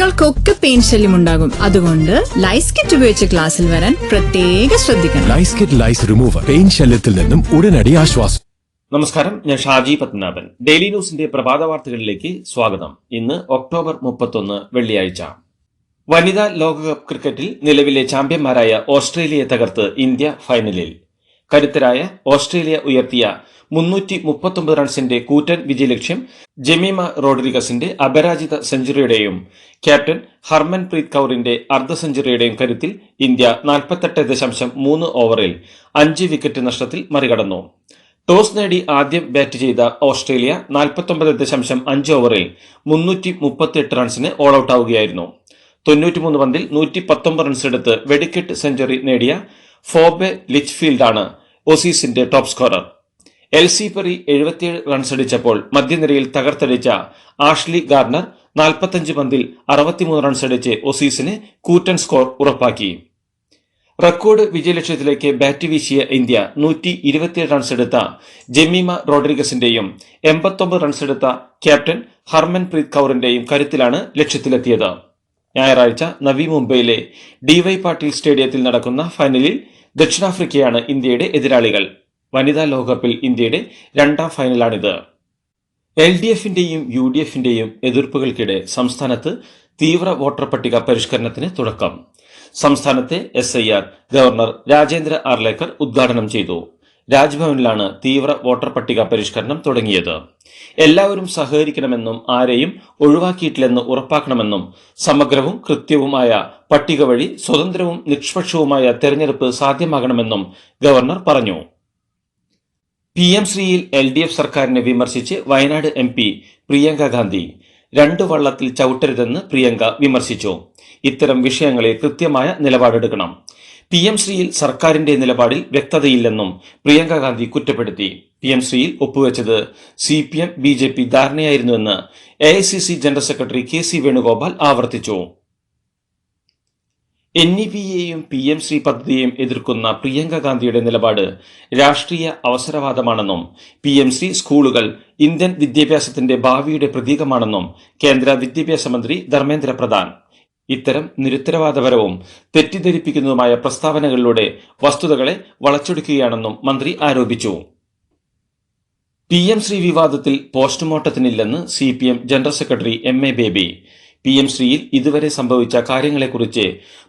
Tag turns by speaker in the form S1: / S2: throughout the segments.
S1: കുട്ടികൾക്കൊക്കെ പെയിൻ ശല്യം ഉണ്ടാകും. അതുകൊണ്ട് ലൈസ് കിറ്റ് ഉപയോഗിച്ച് ക്ലാസ്സിൽ വരാൻ പ്രത്യേക ശ്രദ്ധിക്കണം.
S2: ലൈസ് കിറ്റ് ലൈസ് റിമൂവർ പെയിൻ ശല്യത്തിൽ നിന്നും ഉടനടി ആശ്വാസം.
S3: നമസ്കാരം ഞാൻ ഷാജി പത്മനാഭൻ. ഡെയിലി ന്യൂസിന്റെ പ്രഭാത വാർത്തകളിലേക്ക് സ്വാഗതം. ഇന്ന് ഒക്ടോബർ മുപ്പത്തൊന്ന് വെള്ളിയാഴ്ച. വനിതാ ലോകകപ്പ് ക്രിക്കറ്റിൽ നിലവിലെ ചാമ്പ്യന്മാരായ ഓസ്ട്രേലിയയെ തകർത്ത് ഇന്ത്യ ഫൈനലിൽ. കരുത്തരായ ഓസ്ട്രേലിയ ഉയർത്തിയ മുന്നൂറ്റി മുപ്പത്തൊമ്പത് റൺസിന്റെ കൂറ്റൻ വിജയലക്ഷ്യം ജമീമ റോഡ്രിഗസിന്റെ അപരാജിത സെഞ്ചുറിയുടെയും ക്യാപ്റ്റൻ ഹർമൻ പ്രീത് കൌറിന്റെ അർദ്ധ സെഞ്ചുറിയുടെയും കരുത്തിൽ ഇന്ത്യ നാൽപ്പത്തെട്ട് ദശാംശം മൂന്ന് ഓവറിൽ അഞ്ച് വിക്കറ്റ് നഷ്ടത്തിൽ മറികടന്നു. ടോസ് നേടി ആദ്യം ബാറ്റ് ചെയ്ത ഓസ്ട്രേലിയ നാൽപ്പത്തൊമ്പത് ദശാംശം അഞ്ച് ഓവറിൽ മുന്നൂറ്റി മുപ്പത്തിയെട്ട് റൺസിന് ഓൾ ഔട്ട് ആവുകയായിരുന്നു. തൊണ്ണൂറ്റിമൂന്ന് പന്തിൽ നൂറ്റി പത്തൊമ്പത് റൺസ് എടുത്ത് വെടിക്കെട്ട് സെഞ്ചുറി നേടിയ ഫോബെ ലിച്ച്ഫീൽഡാണ് ഓസീസിന്റെ top scorer Ellyse Perry എഴുപത്തിയേഴ് റൺസ് അടിച്ചപ്പോൾ മധ്യനിരയിൽ തകർത്തടിച്ച ആഷ്ലി ഗാർണർ നാൽപ്പത്തഞ്ച് പന്തിൽ അറുപത്തിമൂന്ന് റൺസ് അടിച്ച് ഒസീസിന് കൂറ്റൻ സ്കോർ ഉറപ്പാക്കി. റെക്കോർഡ് വിജയലക്ഷ്യത്തിലേക്ക് ബാറ്റ് വീശിയ ഇന്ത്യ നൂറ്റി ഇരുപത്തിയേഴ് റൺസ് എടുത്ത ജമീമ റോഡ്രിഗസിന്റെയും എൺപത്തൊമ്പത് റൺസ് എടുത്ത ക്യാപ്റ്റൻ ഹർമൻപ്രീത് കൗറിന്റെയും കരുത്തിലാണ് ലക്ഷ്യത്തിലെത്തിയത്. ഞായറാഴ്ച നവി മുംബൈയിലെ ഡിവൈ പാട്ടീൽ സ്റ്റേഡിയത്തിൽ നടക്കുന്ന ഫൈനലിൽ ദക്ഷിണാഫ്രിക്കയാണ് ഇന്ത്യയുടെ എതിരാളികൾ. വനിതാ ലോകകപ്പിൽ ഇന്ത്യയുടെ രണ്ടാം ഫൈനലാണിത്. എൽ ഡി എഫിന്റെയും യു ഡി എഫിന്റെയും എതിർപ്പുകൾക്കിടെ സംസ്ഥാനത്ത് തീവ്ര വോട്ടർ പട്ടിക പരിഷ്കരണത്തിന് തുടക്കം. സംസ്ഥാനത്തെ S I R governor Rajendra Arlekar ഉദ്ഘാടനം ചെയ്തു. രാജ്ഭവനിലാണ് തീവ്ര വോട്ടർ പട്ടിക പരിഷ്കരണം തുടങ്ങിയത്. എല്ലാവരും സഹകരിക്കണമെന്നും ആരെയും ഒഴിവാക്കിയിട്ടില്ലെന്ന് ഉറപ്പാക്കണമെന്നും സമഗ്രവും കൃത്യവുമായ പട്ടിക വഴി സ്വതന്ത്രവും നിഷ്പക്ഷവുമായ തെരഞ്ഞെടുപ്പ് സാധ്യമാകണമെന്നും ഗവർണർ പറഞ്ഞു. പി എം ശ്രീയിൽ എൽ ഡി എഫ് സർക്കാരിനെ വിമർശിച്ച് വയനാട് എം പി പ്രിയങ്ക ഗാന്ധി. രണ്ടു വള്ളത്തിൽ ചവിട്ടരുതെന്ന് പ്രിയങ്ക വിമർശിച്ചു. ഇത്തരം വിഷയങ്ങളിൽ കൃത്യമായ നിലപാടെടുക്കണം. പി എം ശ്രീയിൽ സർക്കാരിന്റെ നിലപാടിൽ വ്യക്തതയില്ലെന്നും പ്രിയങ്ക ഗാന്ധി കുറ്റപ്പെടുത്തി. പി എം ശ്രീയിൽ ഒപ്പുവെച്ചത് C P M B J P ധാരണയായിരുന്നുവെന്ന് A I C C general secretary K C Venugopal ആവർത്തിച്ചു. എൻ ഇ പി എയും പി എം സി പദ്ധതിയും എതിർക്കുന്ന പ്രിയങ്ക ഗാന്ധിയുടെ നിലപാട് രാഷ്ട്രീയ അവസരവാദമാണെന്നും പി എം സി സ്കൂളുകൾ ഇന്ത്യൻ വിദ്യാഭ്യാസത്തിന്റെ ഭാവിയുടെ പ്രതീകമാണെന്നും കേന്ദ്ര വിദ്യാഭ്യാസ മന്ത്രി ധർമ്മേന്ദ്ര പ്രധാൻ. ഇത്തരം നിരുത്തരവാദപരവും തെറ്റിദ്ധരിപ്പിക്കുന്നതുമായ പ്രസ്താവനകളിലൂടെ വസ്തുതകളെ വളച്ചൊടുക്കുകയാണെന്നും മന്ത്രി ആരോപിച്ചു. പി എം ശ്രീ വിവാദത്തിൽ പോസ്റ്റ്മോർട്ടത്തിനില്ലെന്ന് C P M general secretary M A Baby. P M ശ്രീയിൽ ഇതുവരെ സംഭവിച്ച കാര്യങ്ങളെക്കുറിച്ച്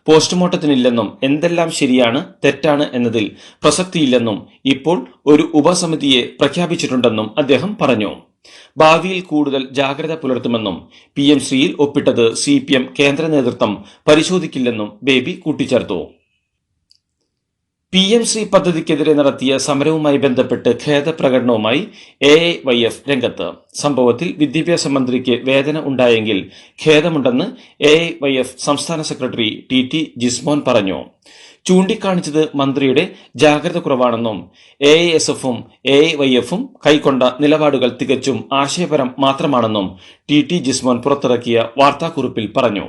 S3: പോസ്റ്റ്മോർട്ടത്തിനില്ലെന്നും എന്തെല്ലാം ശരിയാണ് തെറ്റാണ് എന്നതിൽ പ്രസക്തിയില്ലെന്നും ഇപ്പോൾ ഒരു ഉപസമിതിയെ പ്രഖ്യാപിച്ചിട്ടുണ്ടെന്നും അദ്ദേഹം പറഞ്ഞു. ഭാവിയിൽ കൂടുതൽ ജാഗ്രത പുലർത്തുമെന്നും പി എം ശ്രീയിൽ ഒപ്പിട്ടത് സി പി എം കേന്ദ്ര നേതൃത്വം പരിശോധിക്കില്ലെന്നും ബേബി കൂട്ടിച്ചേർത്തു. പി എം സി പദ്ധതിക്കെതിരെ നടത്തിയ സമരവുമായി ബന്ധപ്പെട്ട് ഖേദപ്രകടനവുമായി എ ഐ വൈ എഫ് രംഗത്ത്. സംഭവത്തിൽ വിദ്യാഭ്യാസ മന്ത്രിക്ക് വേദന ഉണ്ടായെങ്കിൽ ഖേദമുണ്ടെന്ന് എ ഐ വൈ എഫ് സംസ്ഥാന സെക്രട്ടറി ടി ടി ജിസ്മോൻ പറഞ്ഞു. ചൂണ്ടിക്കാണിച്ചത് മന്ത്രിയുടെ ജാഗ്രത കുറവാണെന്നും എ ഐ എസ് എഫും എ ഐ വൈ എഫും കൈക്കൊണ്ട നിലപാടുകൾ തികച്ചും ആശയപരം മാത്രമാണെന്നും ടി ടി ജിസ്മോൻ പുറത്തിറക്കിയ വാർത്താക്കുറിപ്പിൽ പറഞ്ഞു.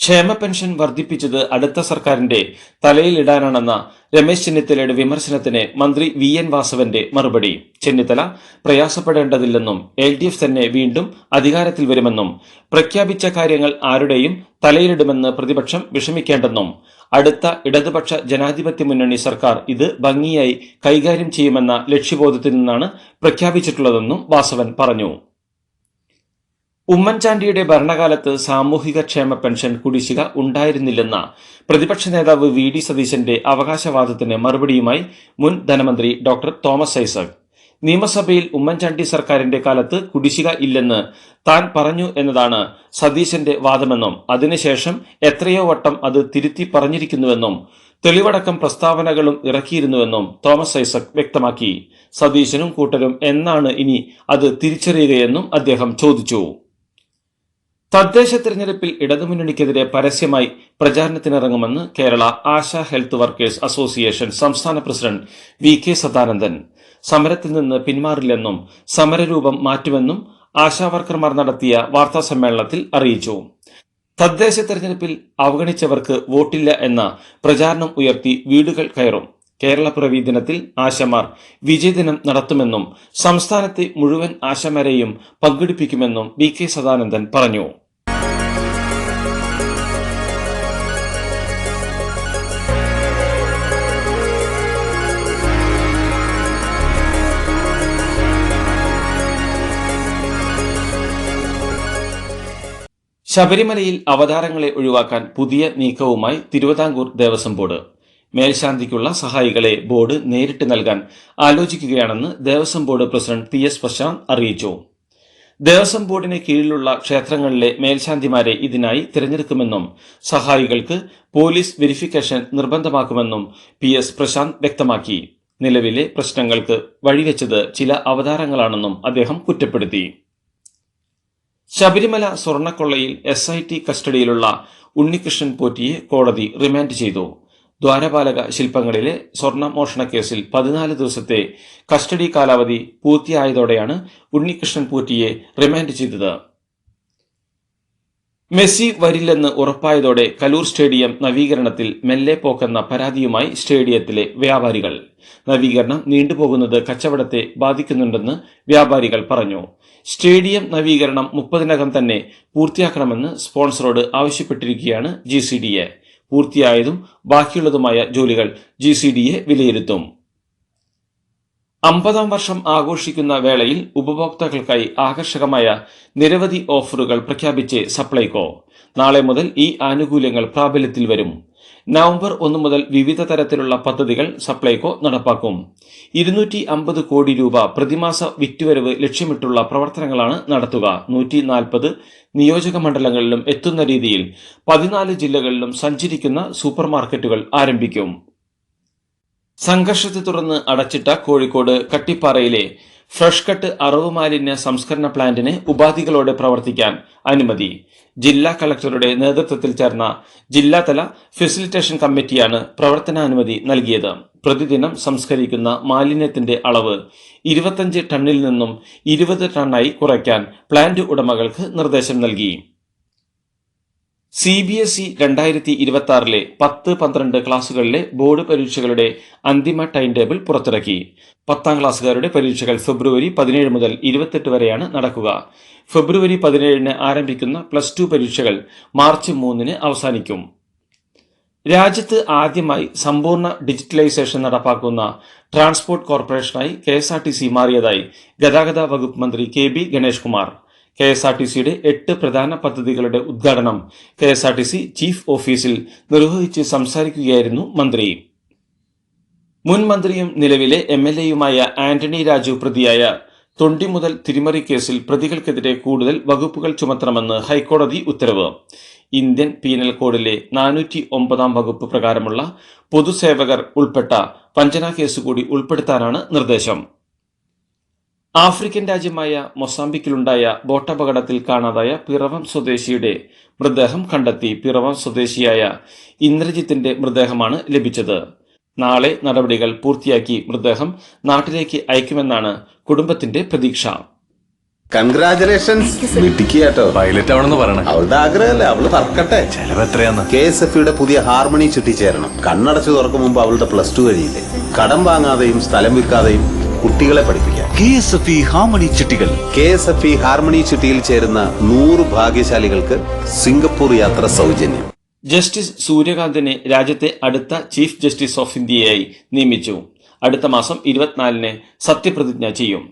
S3: ക്ഷേമ പെൻഷൻ വർദ്ധിപ്പിച്ചത് അടുത്ത സർക്കാരിന്റെ തലയിലിടാനാണെന്ന രമേശ് ചെന്നിത്തലയുടെ വിമർശനത്തിന് മന്ത്രി വി എൻ വാസവന്റെ മറുപടി. ചെന്നിത്തല പ്രയാസപ്പെടേണ്ടതില്ലെന്നും എൽ ഡി എഫ് തന്നെ വീണ്ടും അധികാരത്തിൽ വരുമെന്നും പ്രഖ്യാപിച്ച കാര്യങ്ങൾ ആരുടെയും തലയിലിടുമെന്ന് പ്രതിപക്ഷം വിഷമിക്കേണ്ടെന്നും അടുത്ത ഇടതുപക്ഷ ജനാധിപത്യ മുന്നണി സർക്കാർ ഇത് ഭംഗിയായി കൈകാര്യം ചെയ്യുമെന്ന ലക്ഷ്യബോധത്തിൽ നിന്നാണ് പ്രഖ്യാപിച്ചിട്ടുള്ളതെന്നും വാസവൻ പറഞ്ഞു. ഉമ്മൻചാണ്ടിയുടെ ഭരണകാലത്ത് സാമൂഹിക ക്ഷേമ പെൻഷൻ കുടിശ്ശിക ഉണ്ടായിരുന്നില്ലെന്ന പ്രതിപക്ഷ നേതാവ് വി ഡി സതീശന്റെ അവകാശവാദത്തിന് മറുപടിയുമായി മുൻ ധനമന്ത്രി ഡോക്ടർ തോമസ് ഐസക്. നിയമസഭയിൽ ഉമ്മൻചാണ്ടി സർക്കാരിന്റെ കാലത്ത് കുടിശ്ശിക ഇല്ലെന്ന് താൻ പറഞ്ഞു എന്നതാണ് സതീശന്റെ വാദമെന്നും അതിനുശേഷം എത്രയോ വട്ടം അത് തിരുത്തി പറഞ്ഞിരിക്കുന്നുവെന്നും തെളിവടക്കം പ്രസ്താവനകളും ഇറക്കിയിരുന്നുവെന്നും തോമസ് ഐസക് വ്യക്തമാക്കി. സതീശനും കൂട്ടരും എന്നാണ് ഇനി അത് തിരിച്ചറിയുകയെന്നും അദ്ദേഹം ചോദിച്ചു. തദ്ദേശ തെരഞ്ഞെടുപ്പിൽ ഇടതുമുന്നണിക്കെതിരെ പരസ്യമായി പ്രചാരണത്തിനിറങ്ങുമെന്ന് Kerala Asha health workers association സംസ്ഥാന പ്രസിഡന്റ് വി കെ സദാനന്ദൻ. സമരത്തിൽ നിന്ന് പിന്മാറില്ലെന്നും സമരരൂപം മാറ്റുമെന്നും ആശാവർക്കർമാർ നടത്തിയ വാർത്താ സമ്മേളനത്തിൽ അറിയിച്ചു. തദ്ദേശ തെരഞ്ഞെടുപ്പിൽ അവഗണിച്ചവർക്ക് വോട്ടില്ല എന്ന പ്രചാരണം ഉയർത്തി വീടുകൾ കയറും. കേരളപ്പിറവി ദിനത്തിൽ ആശമാർ വിജയദിനം നടത്തുമെന്നും സംസ്ഥാനത്തെ മുഴുവൻ ആശമാരെയും പങ്കെടുപ്പിക്കുമെന്നും വി കെ സദാനന്ദൻ പറഞ്ഞു. ശബരിമലയിൽ അവതാരങ്ങളെ ഒഴിവാക്കാൻ പുതിയ നീക്കവുമായി തിരുവിതാംകൂർ ദേവസ്വം ബോർഡ്. മേൽശാന്തിക്കുള്ള സഹായികളെ ബോർഡ് നേരിട്ട് നൽകാൻ ആലോചിക്കുകയാണെന്ന് Devaswom board president P S Prashanth അറിയിച്ചു. ദേവസ്വം ബോർഡിന് കീഴിലുള്ള ക്ഷേത്രങ്ങളിലെ മേൽശാന്തിമാരെ ഇതിനായി തിരഞ്ഞെടുക്കുമെന്നും സഹായികൾക്ക് പോലീസ് വെരിഫിക്കേഷൻ നിർബന്ധമാക്കുമെന്നും പി എസ് പ്രശാന്ത് വ്യക്തമാക്കി. നിലവിലെ പ്രശ്നങ്ങൾക്ക് വഴിവെച്ചത് ചില അവതാരങ്ങളാണെന്നും അദ്ദേഹം കുറ്റപ്പെടുത്തി. ശബരിമല സ്വർണക്കൊള്ളയിൽ എസ് ഐ ടി കസ്റ്റഡിയിലുള്ള ഉണ്ണികൃഷ്ണൻ പോറ്റിയെ കോടതി റിമാൻഡ് ചെയ്തു. ദ്വാരപാലക ശില്പങ്ങളിലെ സ്വർണ മോഷണ കേസിൽ പതിനാല് ദിവസത്തെ കസ്റ്റഡി കാലാവധി പൂർത്തിയായതോടെയാണ് ഉണ്ണികൃഷ്ണൻ പോറ്റിയെ റിമാൻഡ് ചെയ്തത്. മെസ്സി വരില്ലെന്ന് ഉറപ്പായതോടെ കലൂർ സ്റ്റേഡിയം നവീകരണത്തിൽ മെല്ലെ പോക്കെന്ന പരാതിയുമായി സ്റ്റേഡിയത്തിലെ വ്യാപാരികൾ. നവീകരണം നീണ്ടുപോകുന്നത് കച്ചവടത്തെ ബാധിക്കുന്നുണ്ടെന്ന് വ്യാപാരികൾ പറഞ്ഞു. സ്റ്റേഡിയം നവീകരണം മുപ്പതിനകം തന്നെ പൂർത്തിയാക്കണമെന്ന് സ്പോൺസറോട് ആവശ്യപ്പെട്ടിരിക്കുകയാണ് ജി പൂർത്തിയായതും ബാക്കിയുള്ളതുമായ ജോലികൾ ജി വിലയിരുത്തും. അമ്പതാം വർഷം ആഘോഷിക്കുന്ന വേളയിൽ ഉപഭോക്താക്കൾക്കായി ആകർഷകമായ നിരവധി ഓഫറുകൾ പ്രഖ്യാപിച്ച് സപ്ലൈകോ. നാളെ മുതൽ ഈ ആനുകൂല്യങ്ങൾ പ്രാബല്യത്തിൽ വരും. നവംബർ ഒന്ന് മുതൽ വിവിധ തരത്തിലുള്ള പദ്ധതികൾ സപ്ലൈകോ നടപ്പാക്കും. ഇരുന്നൂറ്റി അമ്പത് കോടി രൂപ പ്രതിമാസ വിറ്റുവരവ് ലക്ഷ്യമിട്ടുള്ള പ്രവർത്തനങ്ങളാണ് നടത്തുക. നൂറ്റി നാൽപ്പത് നിയോജക മണ്ഡലങ്ങളിലും എത്തുന്ന രീതിയിൽ പതിനാല് ജില്ലകളിലും സഞ്ചരിക്കുന്ന സൂപ്പർ മാർക്കറ്റുകൾ ആരംഭിക്കും. സംഘർഷത്തെ തുടർന്ന് അടച്ചിട്ട കോഴിക്കോട് കട്ടിപ്പാറയിലെ ഫ്രഷ് കട്ട് അറവ് മാലിന്യ സംസ്കരണ പ്ലാന്റിന് ഉപാധികളോടെ പ്രവർത്തിക്കാൻ അനുമതി. ജില്ലാ കളക്ടറുടെ നേതൃത്വത്തിൽ ചേർന്ന ജില്ലാതല ഫെസിലിറ്റേഷൻ കമ്മിറ്റിയാണ് പ്രവർത്തനാനുമതി നൽകിയത്. പ്രതിദിനം സംസ്കരിക്കുന്ന മാലിന്യത്തിന്റെ അളവ് ഇരുപത്തഞ്ച് ടണ്ണിൽ നിന്നും ഇരുപത് ടണ്ണായി കുറയ്ക്കാൻ പ്ലാന്റ് ഉടമകൾക്ക് നിർദ്ദേശം നൽകി. സി ബി എസ് ഇ രണ്ടായിരത്തി ഇരുപത്തി ആറിലെ പത്ത് പന്ത്രണ്ട് ക്ലാസുകളിലെ ബോർഡ് പരീക്ഷകളുടെ അന്തിമ ടൈം ടേബിൾ പുറത്തിറക്കി. പത്താം ക്ലാസ്സുകാരുടെ പരീക്ഷകൾ ഫെബ്രുവരി പതിനേഴ് മുതൽ ഇരുപത്തെട്ട് വരെയാണ് നടക്കുക. ഫെബ്രുവരി പതിനേഴിന് ആരംഭിക്കുന്ന പ്ലസ് ടു പരീക്ഷകൾ മാർച്ച് മൂന്നിന് അവസാനിക്കും. രാജ്യത്ത് ആദ്യമായി സമ്പൂർണ ഡിജിറ്റലൈസേഷൻ നടപ്പാക്കുന്ന transport കോർപ്പറേഷനായി K S R T C മാറിയതായി ഗതാഗത വകുപ്പ് മന്ത്രി K B Ganesh Kumar K S R T സിയുടെ എട്ട് പ്രധാന പദ്ധതികളുടെ ഉദ്ഘാടനം K S R T C chief ഓഫീസിൽ നിർവഹിച്ച് സംസാരിക്കുകയായിരുന്നു മന്ത്രി. മുൻ മന്ത്രിയും നിലവിലെ എം എൽ എയുമായ ആന്റണി രാജു പ്രതിയായ തൊണ്ടി മുതൽ തിരിമറി കേസിൽ പ്രതികൾക്കെതിരെ കൂടുതൽ വകുപ്പുകൾ ചുമത്തണമെന്ന് ഹൈക്കോടതി ഉത്തരവ്. ഇന്ത്യൻ പീനൽ കോഡിലെ നാനൂറ്റി ഒമ്പതാം വകുപ്പ് പ്രകാരമുള്ള പൊതുസേവകർ ഉൾപ്പെട്ട വഞ്ചന കേസ് കൂടി ഉൾപ്പെടുത്താനാണ് നിർദ്ദേശം. ആഫ്രിക്കൻ രാജ്യമായ മൊസാംബിക്കിലുണ്ടായ ബോട്ടപകടത്തിൽ കാണാതായ പിറവം സ്വദേശിയുടെ മൃതദേഹം കണ്ടെത്തി പിറവം സ്വദേശിയായ ഇന്ദ്രജിത്തിന്റെ മൃതദേഹമാണ് ലഭിച്ചത്. നാളെ നടപടികൾ പൂർത്തിയാക്കി മൃതദേഹം നാട്ടിലേക്ക് അയക്കുമെന്നാണ് കുടുംബത്തിന്റെ പ്രതീക്ഷ.
S4: കൺഗ്രാചുലേഷൻസ് മിടുക്കിയാട്ടോ.
S2: പൈലറ്റ് ആവണമെന്ന് പറയണേ.
S4: അവളുടെ ആഗ്രഹമല്ലേ? അവൾ തറക്കട്ടെ
S2: ചെലവ് എത്രയാന്ന്?
S4: കെ എസ് എഫ് യുടെ പുതിയ ഹാർമണി ചുറ്റിച്ചേരണം. കണ്ണടച്ചു തുറക്കും മുമ്പ് അവളുടെ പ്ലസ് ടു കഴിയില്ലേ? കടം വാങ്ങാതെയും സ്ഥലം വിൽക്കാതെയും കുട്ടികളെ പഠിപ്പിക്കാം.
S5: K S F E harmony ചിട്ടികൾ
S4: K S F E harmony ചിട്ടിയിൽ ചേരുന്ന നൂറ് ഭാഗ്യശാലികൾക്ക് സിംഗപ്പൂർ യാത്ര സൗജന്യം.
S3: ജസ്റ്റിസ് സൂര്യകാന്തിനെ രാജ്യത്തെ അടുത്ത ചീഫ് ജസ്റ്റിസ് ഓഫ് ഇന്ത്യയായി നിയമിച്ചു. അടുത്ത മാസം ഇരുപത്തിനാലിന് സത്യപ്രതിജ്ഞ ചെയ്യും.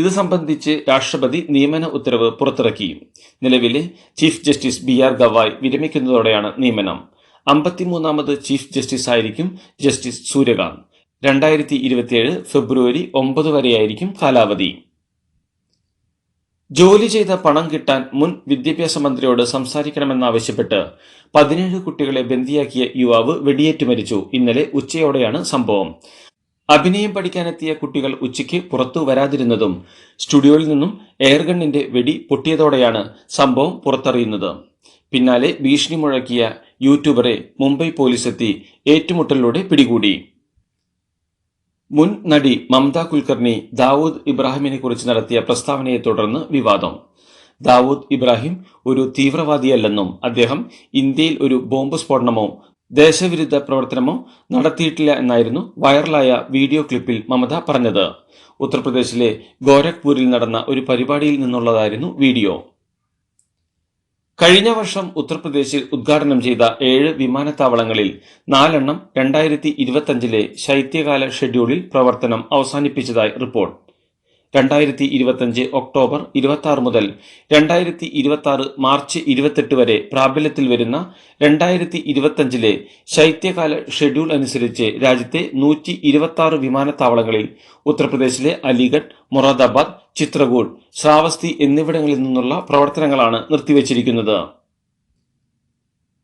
S3: ഇത് സംബന്ധിച്ച് രാഷ്ട്രപതി നിയമന ഉത്തരവ് പുറത്തിറക്കി. നിലവിലെ chief justice B R Gavai വിരമിക്കുന്നതോടെയാണ് നിയമനം. അമ്പത്തിമൂന്നാമത് ചീഫ് ജസ്റ്റിസ് ആയിരിക്കും ജസ്റ്റിസ് സൂര്യകാന്ത്. രണ്ടായിരത്തി ഇരുപത്തിയേഴ് ഫെബ്രുവരി ഒമ്പത് വരെയായിരിക്കും കാലാവധി. ജോലി ചെയ്ത പണം കിട്ടാൻ മുൻ വിദ്യാഭ്യാസ മന്ത്രിയോട് സംസാരിക്കണമെന്നാവശ്യപ്പെട്ട് പതിനേഴ് കുട്ടികളെ ബന്ദിയാക്കിയ യുവാവ് വെടിയേറ്റ് മരിച്ചു. ഇന്നലെ ഉച്ചയോടെയാണ് സംഭവം. അഭിനയം പഠിക്കാനെത്തിയ കുട്ടികൾ ഉച്ചയ്ക്ക് പുറത്തു വരാതിരുന്നതും സ്റ്റുഡിയോയിൽ നിന്നും എയർഗണ്ണിന്റെ വെടി പൊട്ടിയതോടെയാണ് സംഭവം പുറത്തറിയുന്നത്. പിന്നാലെ ഭീഷണി മുഴക്കിയ യൂട്യൂബറെ മുംബൈ പോലീസ് എത്തി ഏറ്റുമുട്ടലിലൂടെ പിടികൂടി. മുൻ നടി മമത കുൽക്കർണി ദാവൂദ് ഇബ്രാഹിമിനെ കുറിച്ച് നടത്തിയ പ്രസ്താവനയെ തുടർന്ന് വിവാദം. ദാവൂദ് ഇബ്രാഹിം ഒരു തീവ്രവാദിയല്ലെന്നും അദ്ദേഹം ഇന്ത്യയിൽ ഒരു ബോംബ് സ്ഫോടനമോ ദേശവിരുദ്ധ പ്രവർത്തനമോ നടത്തിയിട്ടില്ല എന്നായിരുന്നു വൈറലായ വീഡിയോ ക്ലിപ്പിൽ മമത പറഞ്ഞത്. ഉത്തർപ്രദേശിലെ ഗോരഖ്പൂരിൽ നടന്ന ഒരു പരിപാടിയിൽ നിന്നുള്ളതായിരുന്നു വീഡിയോ. കഴിഞ്ഞ വർഷം ഉത്തർപ്രദേശിൽ ഉദ്ഘാടനം ചെയ്ത ഏഴ് വിമാനത്താവളങ്ങളിൽ നാലെണ്ണം രണ്ടായിരത്തി ഇരുപത്തഞ്ചിലെ ശൈത്യകാല ഷെഡ്യൂളിൽ പ്രവർത്തനം അവസാനിപ്പിച്ചതായി റിപ്പോർട്ട്. രണ്ടായിരത്തി ഇരുപത്തഞ്ച് ഒക്ടോബർ ഇരുപത്തി മുതൽ രണ്ടായിരത്തി ഇരുപത്തി മാർച്ച് ഇരുപത്തെട്ട് വരെ പ്രാബല്യത്തിൽ വരുന്ന രണ്ടായിരത്തി ഇരുപത്തഞ്ചിലെ ശൈത്യകാല ഷെഡ്യൂൾ അനുസരിച്ച് രാജ്യത്തെ നൂറ്റി ഇരുപത്തി വിമാനത്താവളങ്ങളിൽ ഉത്തർപ്രദേശിലെ അലിഗഡ് മൊറാദാബാദ് ചിത്രകൂട് ശ്രാവസ്തി എന്നിവിടങ്ങളിൽ നിന്നുള്ള പ്രവർത്തനങ്ങളാണ് നിർത്തിവച്ചിരിക്കുന്നത്.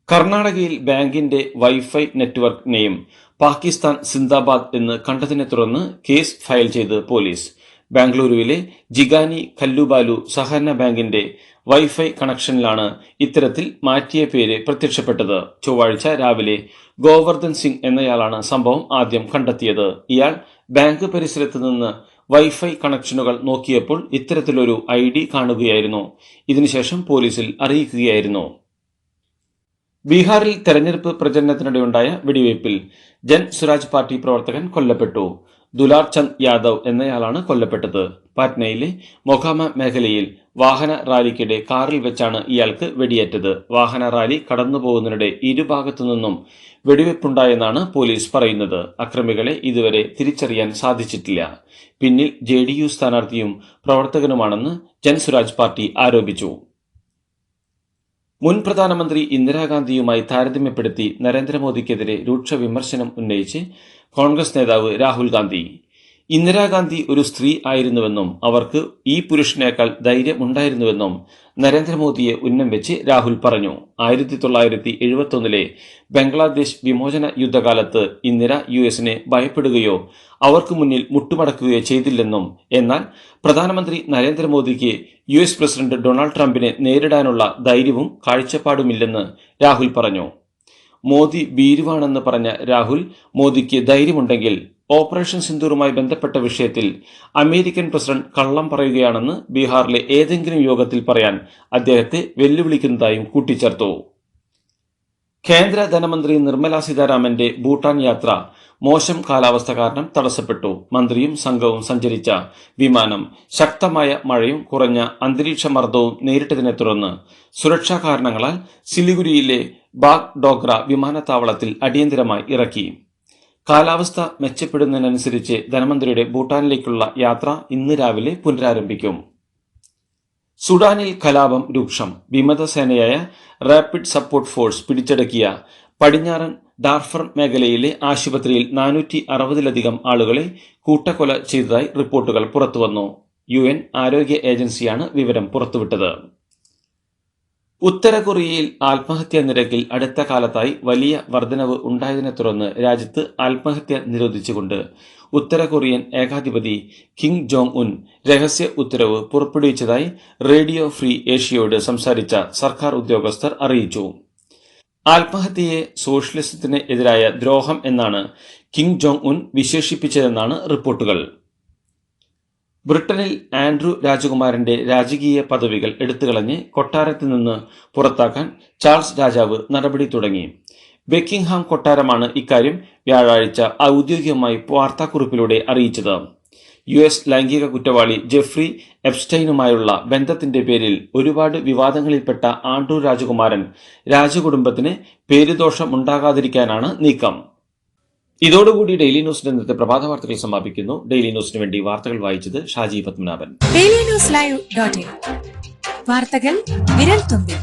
S3: കർണാടകയിൽ ബാങ്കിന്റെ വൈഫൈ നെറ്റ്വർക്കിനെയും പാകിസ്ഥാൻ സിന്ദാബാദ് എന്ന് കണ്ടതിനെ തുടർന്ന് കേസ് ഫയൽ ചെയ്ത് പോലീസ്. ബാംഗ്ലൂരുവിലെ ജിഗാനി കല്ലുബാലു സഹകരണ ബാങ്കിന്റെ വൈഫൈ കണക്ഷനിലാണ് ഇത്തരത്തിൽ മാറ്റിയ പേര് പ്രത്യക്ഷപ്പെട്ടത്. ചൊവ്വാഴ്ച രാവിലെ ഗോവർദ്ധൻ സിംഗ് എന്നയാളാണ് സംഭവം ആദ്യം കണ്ടെത്തിയത്. ഇയാൾ ബാങ്ക് പരിസരത്ത് നിന്ന് വൈഫൈ കണക്ഷനുകൾ നോക്കിയപ്പോൾ ഇത്തരത്തിലൊരു ഐ ഡി കാണുകയായിരുന്നു. ഇതിനുശേഷം പോലീസിൽ അറിയിക്കുകയായിരുന്നു. ബീഹാറിൽ തെരഞ്ഞെടുപ്പ് പ്രചരണത്തിനിടെയുണ്ടായ വെടിവയ്പിൽ ജൻ സ്വരാജ് പാർട്ടി പ്രവർത്തകൻ കൊല്ലപ്പെട്ടു. ദുലാർ ചന്ദ് യാദവ് എന്നയാളാണ് കൊല്ലപ്പെട്ടത്. പാറ്റ്നയിലെ മൊഖാമ മേഖലയിൽ വാഹന റാലിക്കിടെ കാറിൽ വെച്ചാണ് ഇയാൾക്ക് വെടിയേറ്റത്. വാഹന റാലി കടന്നുപോകുന്നതിനിടെ ഇരുഭാഗത്തു നിന്നും വെടിവെപ്പുണ്ടായെന്നാണ് പോലീസ് പറയുന്നത്. അക്രമികളെ ഇതുവരെ തിരിച്ചറിയാൻ സാധിച്ചിട്ടില്ല. പിന്നിൽ ജെ സ്ഥാനാർത്ഥിയും പ്രവർത്തകനുമാണെന്ന് ജൻസ്വരാജ് പാർട്ടി ആരോപിച്ചു. മുൻ പ്രധാനമന്ത്രി ഇന്ദിരാഗാന്ധിയുമായി താരതമ്യപ്പെടുത്തി നരേന്ദ്രമോദിക്കെതിരെ രൂക്ഷ വിമർശനം ഉന്നയിച്ച് കോൺഗ്രസ് നേതാവ് രാഹുൽ ഗാന്ധി. ഇന്ദിരാഗാന്ധി ഒരു സ്ത്രീ ആയിരുന്നുവെന്നും അവർക്ക് ഈ പുരുഷനേക്കാൾ ധൈര്യം ഉണ്ടായിരുന്നുവെന്നും നരേന്ദ്രമോദിയെ ഉന്നം വെച്ച് രാഹുൽ പറഞ്ഞു. ആയിരത്തി തൊള്ളായിരത്തി എഴുപത്തൊന്നിലെ ബംഗ്ലാദേശ് വിമോചന യുദ്ധകാലത്ത് ഇന്ദിര യു എസിനെ ഭയപ്പെടുകയോ അവർക്ക് മുന്നിൽ മുട്ടുമടക്കുകയോ ചെയ്തില്ലെന്നും എന്നാൽ പ്രധാനമന്ത്രി നരേന്ദ്രമോദിക്ക് യു എസ് പ്രസിഡന്റ് ഡൊണാൾഡ് ട്രംപിനെ നേരിടാനുള്ള ധൈര്യവും കാഴ്ചപ്പാടുമില്ലെന്ന് രാഹുൽ പറഞ്ഞു. മോദി ഭീരുവാണെന്ന് പറഞ്ഞ രാഹുൽ മോദിക്ക് ധൈര്യമുണ്ടെങ്കിൽ ഓപ്പറേഷൻ സിന്ദൂറുമായി ബന്ധപ്പെട്ട വിഷയത്തിൽ അമേരിക്കൻ പ്രസിഡന്റ് കള്ളം പറയുകയാണെന്ന് ബീഹാറിലെ ഏതെങ്കിലും യോഗത്തിൽ പറയാൻ അദ്ദേഹത്തെ വെല്ലുവിളിക്കുന്നതായും കൂട്ടിച്ചേർത്തു. കേന്ദ്ര ധനമന്ത്രി നിർമ്മല സീതാരാമന്റെ ഭൂട്ടാൻ യാത്ര മോശം കാലാവസ്ഥ കാരണം തടസ്സപ്പെട്ടു. മന്ത്രിയും സംഘവും സഞ്ചരിച്ച വിമാനം ശക്തമായ മഴയും കുറഞ്ഞ അന്തരീക്ഷ മർദ്ദവും നേരിട്ടതിനെ തുടർന്ന് സുരക്ഷാ കാരണങ്ങളാൽ സിലിഗുരിയിലെ ബാഗ് ഡോഗ്ര വിമാനത്താവളത്തിൽ അടിയന്തരമായി ഇറക്കി. കാലാവസ്ഥ മെച്ചപ്പെടുന്നതിനനുസരിച്ച് ധനമന്ത്രിയുടെ ഭൂട്ടാനിലേക്കുള്ള യാത്ര ഇന്ന് രാവിലെ പുനരാരംഭിക്കും. സുഡാനിൽ കലാപം രൂക്ഷം. വിമത സേനയായ റാപ്പിഡ് സപ്പോർട്ട് ഫോഴ്സ് പിടിച്ചടക്കിയ പടിഞ്ഞാറൻ ഡാർഫർ മേഖലയിലെ ആശുപത്രിയിൽ നാനൂറ്റി അറുപതിലധികം ആളുകളെ കൂട്ടക്കൊല ചെയ്തതായി റിപ്പോർട്ടുകൾ പുറത്തുവന്നു. യു എൻ ആരോഗ്യ ഏജൻസിയാണ് വിവരം പുറത്തുവിട്ടത്. ഉത്തര കൊറിയയിൽ ആത്മഹത്യാ നിരക്കിൽ അടുത്ത കാലത്തായി വലിയ വർധനവ് ഉണ്ടായതിനെ തുടർന്ന് രാജ്യത്ത് ആത്മഹത്യ നിരോധിച്ചുകൊണ്ട് ഉത്തര കൊറിയൻ ഏകാധിപതി കിം ജോങ് ഉൻ രഹസ്യ ഉത്തരവ് പുറപ്പെടുവിച്ചതായി റേഡിയോ ഫ്രീ ഏഷ്യയോട് സംസാരിച്ച സർക്കാർ ഉദ്യോഗസ്ഥർ അറിയിച്ചു. ആത്മഹത്യയെ സോഷ്യലിസത്തിന് എതിരായ ദ്രോഹം എന്നാണ് കിം ജോങ് ഉൻ വിശേഷിപ്പിച്ചതെന്നാണ് റിപ്പോർട്ടുകൾ. ബ്രിട്ടനിൽ ആൻഡ്രു രാജകുമാരന്റെ രാജകീയ പദവികൾ എടുത്തുകളഞ്ഞ് കൊട്ടാരത്തിൽ നിന്ന് പുറത്താക്കാൻ ചാൾസ് രാജാവ് നടപടി തുടങ്ങി. ബെക്കിംഗ്ഹാം കൊട്ടാരമാണ് ഇക്കാര്യം വ്യാഴാഴ്ച ഔദ്യോഗികമായി വാർത്താക്കുറിപ്പിലൂടെ അറിയിച്ചത്. യു എസ് ലൈംഗിക കുറ്റവാളി ജെഫ്രി എപ്സ്റ്റൈനുമായുള്ള ബന്ധത്തിന്റെ പേരിൽ ഒരുപാട് വിവാദങ്ങളിൽപ്പെട്ട ആൻഡ്രു രാജകുമാരൻ രാജകുടുംബത്തിന് പേരുദോഷം ഉണ്ടാകാതിരിക്കാനാണ് നീക്കം. ഇതോടുകൂടി ഡെയിലി ന്യൂസിന്റെ ഇന്നത്തെ പ്രഭാത വാർത്തകൾ സമാപിക്കുന്നു. ഡെയിലി ന്യൂസിന് വേണ്ടി വാർത്തകൾ വായിച്ചത് Shaji Padmanabhan.
S6: Daily news live dot വാർത്തകൾ വിരൽ തുമ്പിൽ.